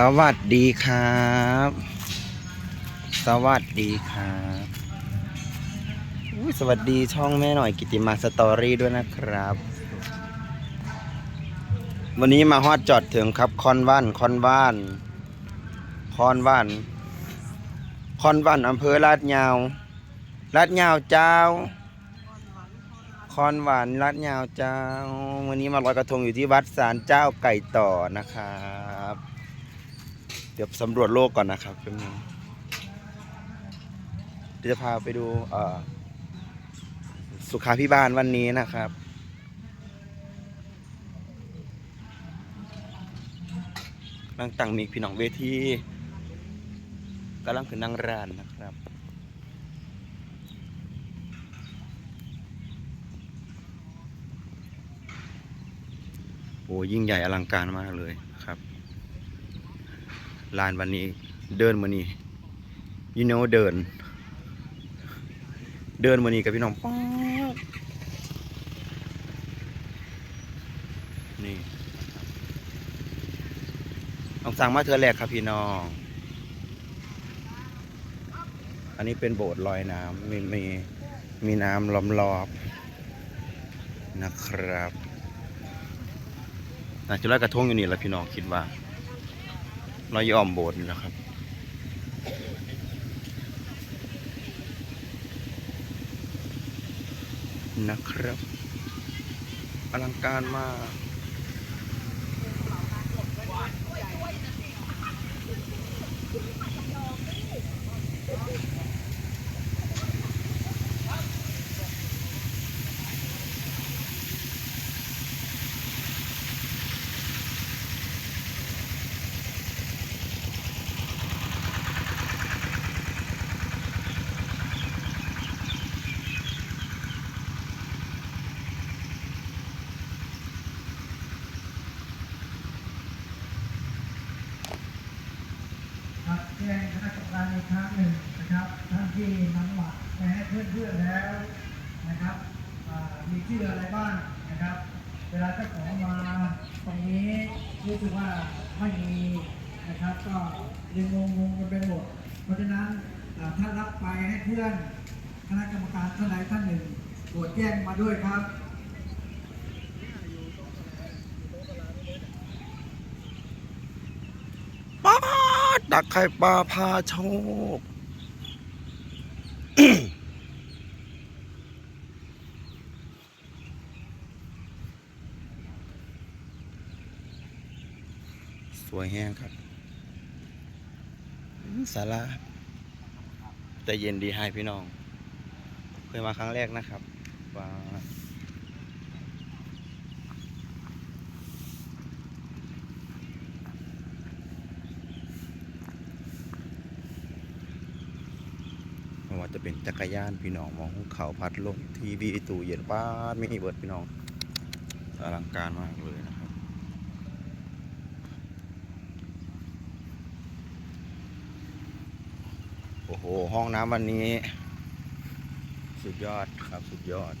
สวัสดีครับ สวัสดีครับสวัสดีช่องแม่หน่อยกิติมาสตอรี่ด้วยนะครับ วันนี้มาฮอดจอดถึงครับคอนว่านคอนว่านคอนว่านคอนว่านอำเภอลาดยาวลาดยาวเจ้าคอนหวานลาดยาวเจ้า วันนี้มาลอยกระทงอยู่ที่วัดศาลเจ้าไก่ต่อนะครับ เดี๋ยวสำรวจโลกก่อนนะครับแป๊บนึงเดี๋ยวจะพาไปดูสุขาพิบาลวันนี้นะครับกำลังตังมีพี่น้องเวทีกำลังขึ้นนั่งร้านนะครับโอ้ยิ่งใหญ่อลังการมากเลย ลานวันนี้ เดินมานี่ยูโนเดิน เดินมานี่กับพี่น้องป๊าดนี่ต้องสั่งมาเธอแรกครับพี่น้อง อันนี้เป็นโบสถ์ลอยน้ำมีมีมีน้ำล้อมรอบนะครับน่าจะลอยกระทงอยู่นี่แหละพี่น้องคิดว่า น้อยอ้อมโบสถ์นะครับ นะครับ อลังการมาก ครับแจ้งคณะกรรมการอีก ครั้งหนึ่งนะครับท่านที่นำบัตรไปให้เพื่อนๆแล้วนะครับมีชื่ออะไรบ้างนะครับ เวลาเจ้าของมาตรงนี้รู้สึกว่าไม่มีนะครับ ก็ยังงงๆกันไปหมดเพราะฉะนั้นอ่าถ้ารับไปให้เพื่อนคณะกรรมการท่านใดท่านหนึ่งโปรดแจ้งมาด้วยครับ ป้า ดักไข่ปลาพาโชค สวยแห้งครับสาราแต่เย็นดีให้พี่น้อง เคยมาครั้งแรกนะครับว้า ว่าจะเป็นจักรยานพี่น้องมองเขาพัดลมทีวีตู้เย็นป้าไม่มีเบิดพี่น้องอลังการมากเลยนะครับโอ้โหห้องน้ำวันนี้ สุดยอดครับสุดยอด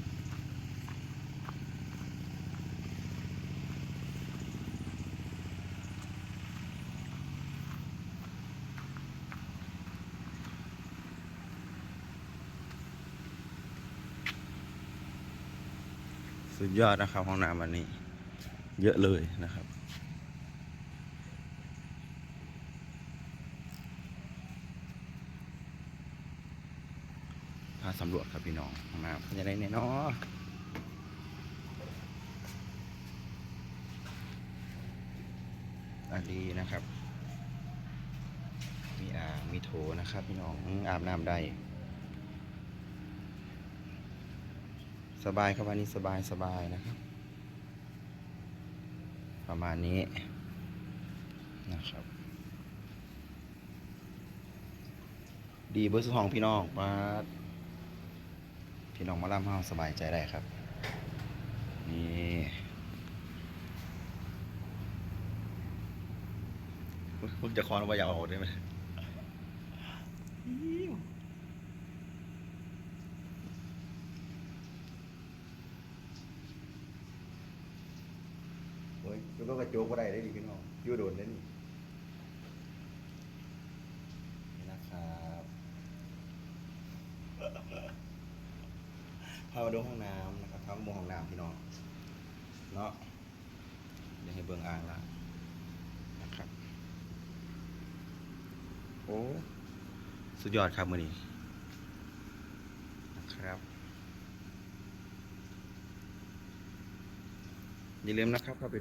สุดยอดนะครับห้องน้ำวันนี้ เยอะเลยนะครับ พาสำรวจครับพี่น้องห้องน้ำจะได้เนี่ยเนาะอันนี้นะครับ มีอ่างมีโถนะครับพี่น้องอาบน้ำได้ สบายครับวันนี้สบายสบายนะครับ ประมาณนี้นะครับ ดีเบอร์สุดห้องพี่น้องมาพี่น้องมาล่ำเฮาสบายใจได้ครับ นี่มึงจะคอนว่าอยากออกได้ไหม อยู่ก็กระโจกก็ได้ได้ดีพี่น้องอยู่โดนได้นี่นะครับพามาดูห้องน้ำนะครับทั้งมุมห้องน้ำพี่น้องเนาะเดี๋ยวให้เบื้องอ่างละนะครับ โอ้สุดยอดครับมือนี้นะครับอย่าลืมนะครับเข้าไป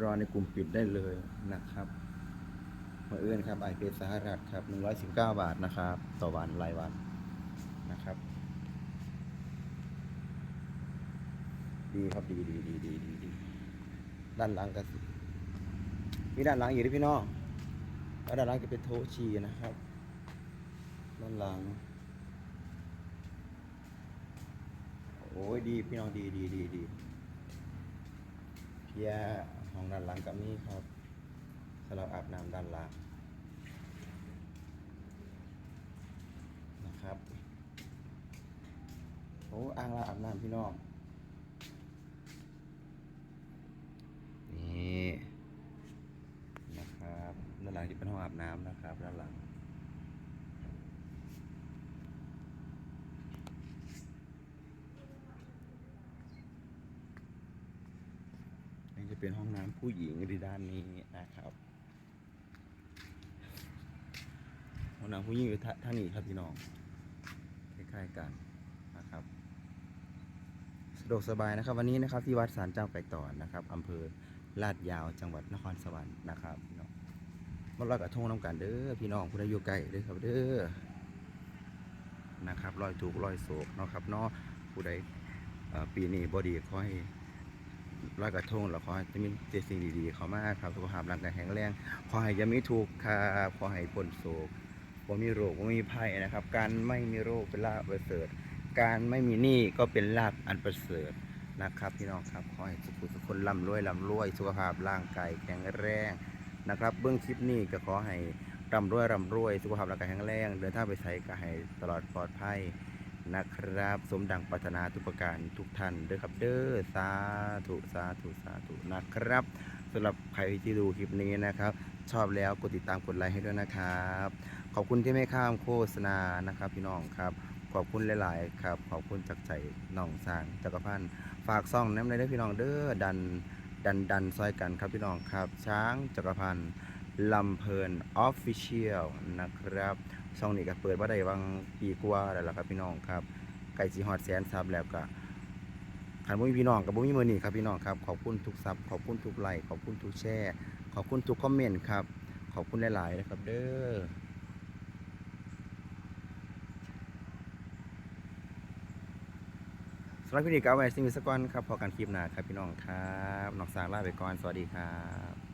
รอในกลุ่มปิดได้เลยนะครับมาเอื้อนครับไอเพสหรัฐครับ119บาทนะครับ ต่อวันรายวันนะครับ ดีครับดีดีดีดีดีดีด้านหลังก็สิมีด้านหลังอยู่ด้วยพี่น้องแล้วด้านหลังจะเป็นโทชีนะครับ ด้านหลังโอ้ยดีพี่น้องดีดีดีดีเพียห้ องด้านหลังกับนี้ครับสำหรับอาบน้ำด้านหลังนะครับโอ้อ่างละอาบน้ำพี่น้องนี่นะครับด้านหลังจะเป็นห้องอาบน้ำนะครับด้านหลังนี่จะ เป็นห้องน้ำผู้หญิงที่ด้านนี้นะครับห้องน้ำผู้หญิงอยู่ท่านี้ครับพี่น้องใกล้ๆกันนะครับสะดวกสบายนะครับ วันนี้นะครับที่วัดสารเจ้าไก่ต่อนะครับอำเภอลาดยาวจังหวัดนครสวรรค์นะครับพี่น้องมาลอยกระทงน้ำกันเด้อพี่น้องผู้ใดอยู่ไกลเด้อครับเด้อนะครับลอยถูกลอยโศกเนาะครับเนาะผู้ใดปีนี้บอดีขอให้ ลอยกระทงแล้วขอให้จะมีแต่สิ่งดีๆ เข้ามาครับสุขภาพร่างกายแข็งแรง ขอให้จะมีถูกข์ครับขอให้พ้นโศกบ่มีโรคบ่มีภัยนะครับ การไม่มีโรคเป็นลาภประเสริฐ การไม่มีหนี้ก็เป็นลาภอันประเสริฐนะครับ พี่น้องครับขอให้สุขสุขคนร่ำรวยร่ำรวย สุขภาพร่างกายแข็งแรงนะครับ เบื้องคลิปนี้ก็ขอให้ร่ำรวยร่ำรวย สุขภาพร่างกายแข็งแรง เดินทางไปใช้ก็ให้ตลอดปลอดภัย นะครับ สมดังปรารถนาทุกประการทุกท่านเด้อครับเด้อสาธุสาธุสาธุนะครับสำหรับใครที่ดูคลิปนี้นะครับ ชอบแล้วกดติดตามกดไลค์ให้ด้วยนะครับ ขอบคุณที่ไม่ข้ามโฆษณานะครับ พี่น้องครับขอบคุณหลาย ๆ ครับ ขอบคุณจากใจน้องสางจักรพันธ์ฝากซ่องน้ำเลยเด้อพี่น้องเด้อดันดันดันซอยกันครับพี่น้องครับ ช้างจักรพันธ์ ลำเพลินออฟฟิเชียลนะครับช่องนี้ก็เปิดว่าได้วังปีกว่าแล้วล่ะครับพี่น้องครับไก่จีฮอดแสนซับแล้วก็ขันบุ้มีพี่น้องกับบุ้มีมือนี่ครับพี่น้องครับขอบคุณทุกซับขอบคุณทุกไลค์ขอบคุณทุกแชร์ขอบคุณทุกคอมเมนต์ครับขอบคุณหลายๆนะครับเด้อสำหรับพี่นิกเอาไว้สิ่งวิศกรครับพอกันคลิปหน้าครับพี่น้องครับนอกสางลาไปก่อนสวัสดีครับ